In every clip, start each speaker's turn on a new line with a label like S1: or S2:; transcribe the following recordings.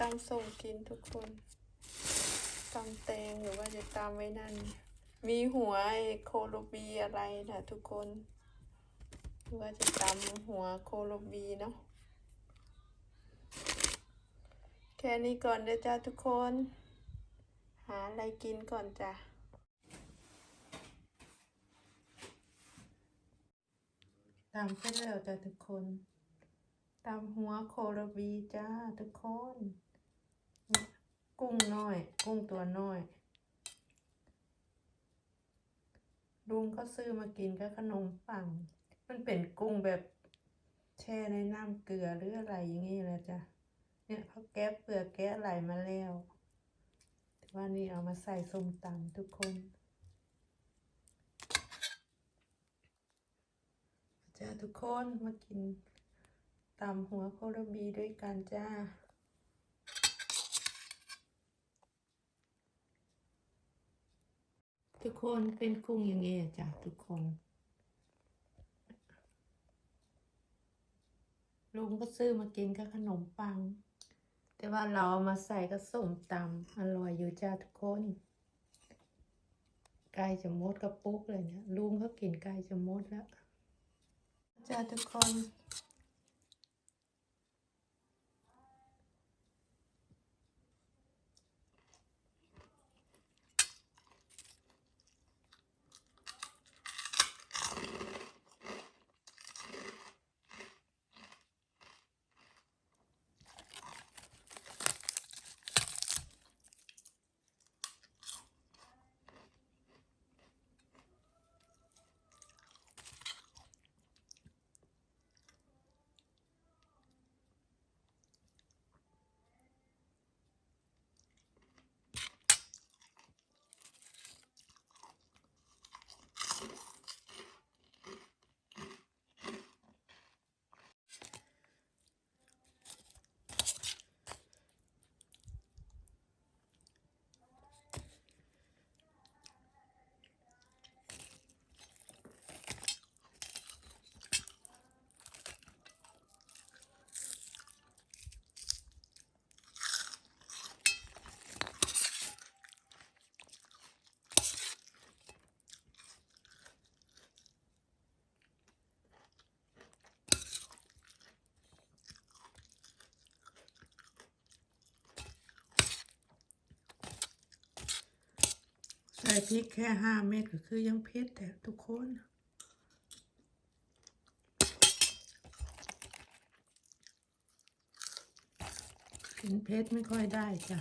S1: ตำส่งกินทุกคนตำแตงหรือว่าจะตำไว้นั่น มีหัวโคโลบีอะไรนะทุกคนหรือว่าจะตำหัวโคโลบีเนาะแค่นี้ก่อนเด้อจ้าทุกคน หาอะไรกินก่อนจ้ะตามเสร็จแล้วจ้ะทุกคน ตามหัวโคโรบีจ้าทุกคนนี่กุ้งน้อย กุ้งตัวน้อยลุงก็ซื้อมากินกับขนมปัง มันเป็นกุ้งแบบแช่ในน้ำเกลือหรืออะไรอย่างงี้แหละจ้ะ เนี่ยเขาแก้เปลือกแก้อะไรมาแล้ว แต่ว่านี่เอามาใส่ส้มตำทุกคนจ้าทุกคนมากิน ตำหัวโคโรบีด้วยกันจ้า ทุกคนเป็นกุ้งอย่างเงี้ยจ้ะทุกคน ลุงก็ซื้อมากินกับขนมปัง แต่ว่าเราเอามาใส่กับส้มตำอร่อยอยู่จ้าทุกคนใกล้จะมดกระปุกเลยเนี่ยลุงเขากินใกล้จะมดแล้วจ้าทุกคน พริกแค่ห้าเม็ดก็คือยังเผ็ดแต่ทุกคนกินเผ็ดไม่ค่อยได้จ้ะ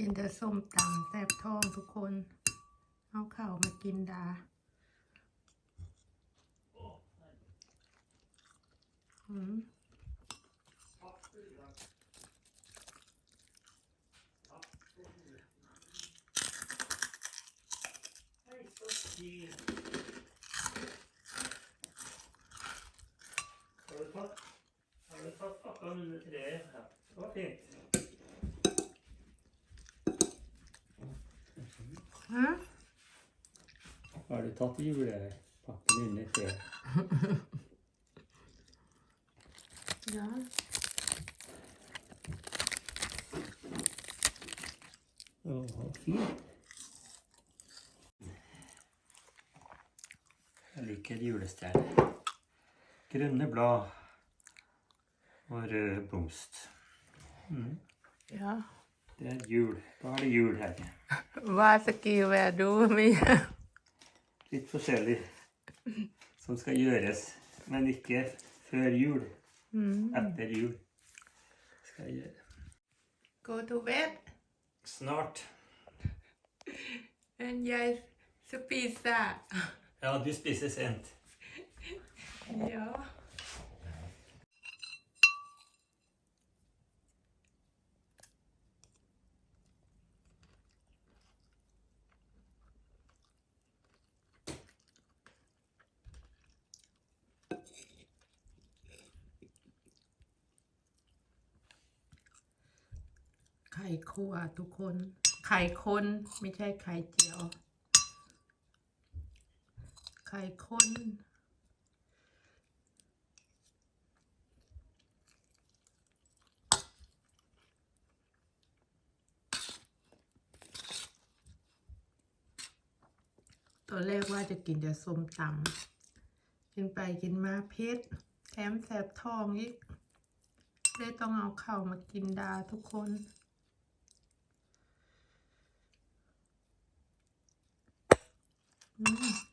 S1: กินแต่ส้มตำแซ่บท้องทุกคน เอาเข่ามากินดาอืม
S2: tatt julepakken eh, inni før. Ja. Fint. Jeg liker julestjerner. Grønne blad og rød blomst. Mm.
S1: Ja.
S2: Det er jul. Da er det jul her.
S1: Hva skal jeg være med?
S2: litt forskjellig som skal gjøres. Men ikke før jul.
S1: Mm.
S2: Etter jul skal jeg gjøre.
S1: Gå til bed.
S2: Snart.
S1: Men jeg spiser.
S2: Ja, du spiser sent.
S1: ja. คั่วทุกคน ไข่คนไม่ใช่ไข่เจียว ไข่คนตอนแรกว่าจะกินแต่ส้มตำกินไปกินมาเผ็ดแถมแสบท้องอีกเลยต้องเอาเข้ามากินดาทุกคน อืม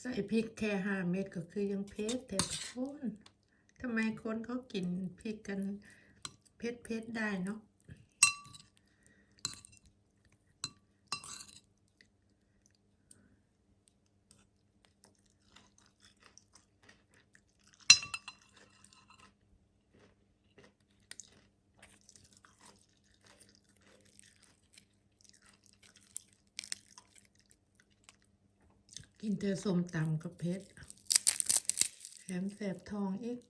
S1: ใส่พริกแค่ห้าเม็ดก็คือยังเผ็ดแต่คนทำไมคนเขากินพริกกันเผ็ดๆได้เนาะ กินแต่ส้มตำกับเผ็ดแถมแสบทองอีก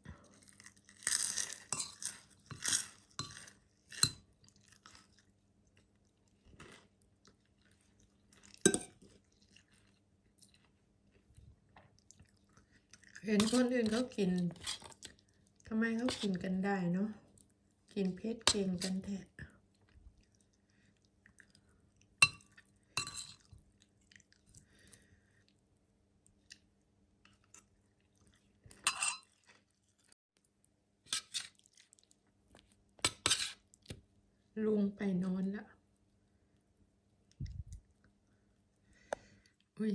S1: เห็นคนอื่นเขากิน ทำไมเขากินกันได้เนาะ กินเผ็ดเก่งกันแท้ ลุงไปนอนล้วอุ้ย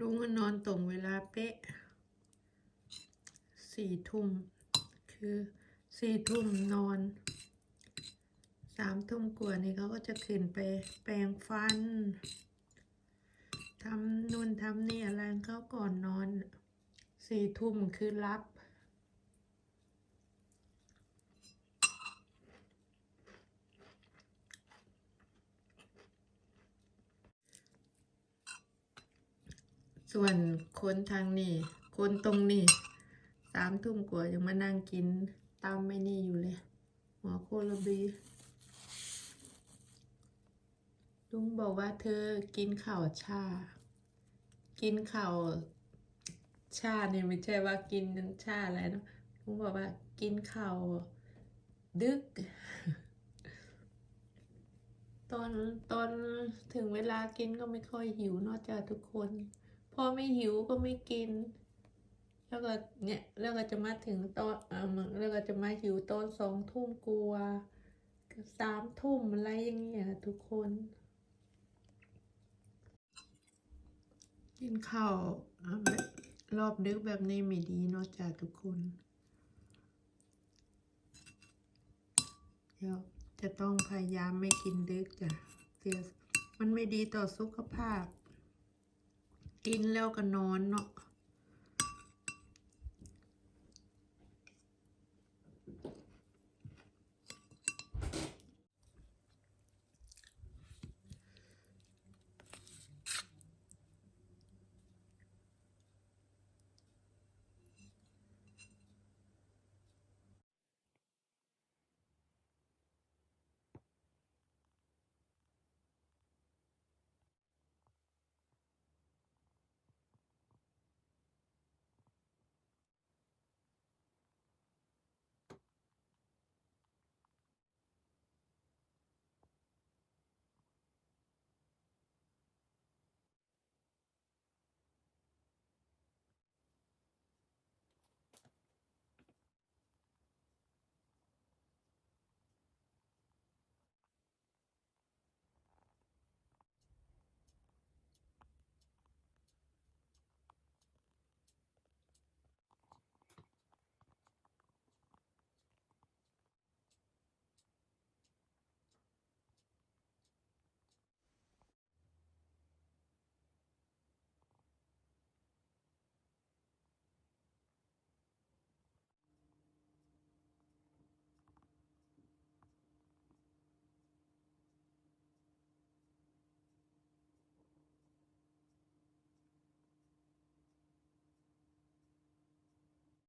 S1: ลุงนอนตรงเวลาเป๊ะสี่ทุ่ม คือสี่ทุ่มนอนสามทุ่มกว่านี่เขาก็จะขึ้นไปแปรงฟันทำนู่นทำนี่อะไรงเขาก่อนนอน สี่ทุ่มคือรับ ส่วนคนทางนี้คนตรงนี้สามทุ่มกว่ายังมานั่งกินตามไม่นี่อยู่เลย หัวโคลบีลุงบอกว่าเธอกินข้าวชา กินข้าว ชาเนี่ยไม่ใช่ว่ากินชาอะไรนะลุงบอกว่ากินข้าวดึก ตอนตอนถึงเวลากินก็ไม่ค่อยหิวนอกจากทุกคน พอไม่หิวก็ไม่กิน แล้วก็เนี่ยแล้วก็จะมาถึงตอนเออแล้วก็จะมาหิวตอนสองทุ่มกลัวสามทุ่มอะไรอย่างเงี้ยทุกคน กินข้าวอะแบบ รอบดึกแบบนี้ไม่ดีเนาะจ้าทุกคน เดี๋ยวจะต้องพยายามไม่กินดึกจ้ะเสียมันไม่ดีต่อสุขภาพ กินแล้วก็นอนเนาะ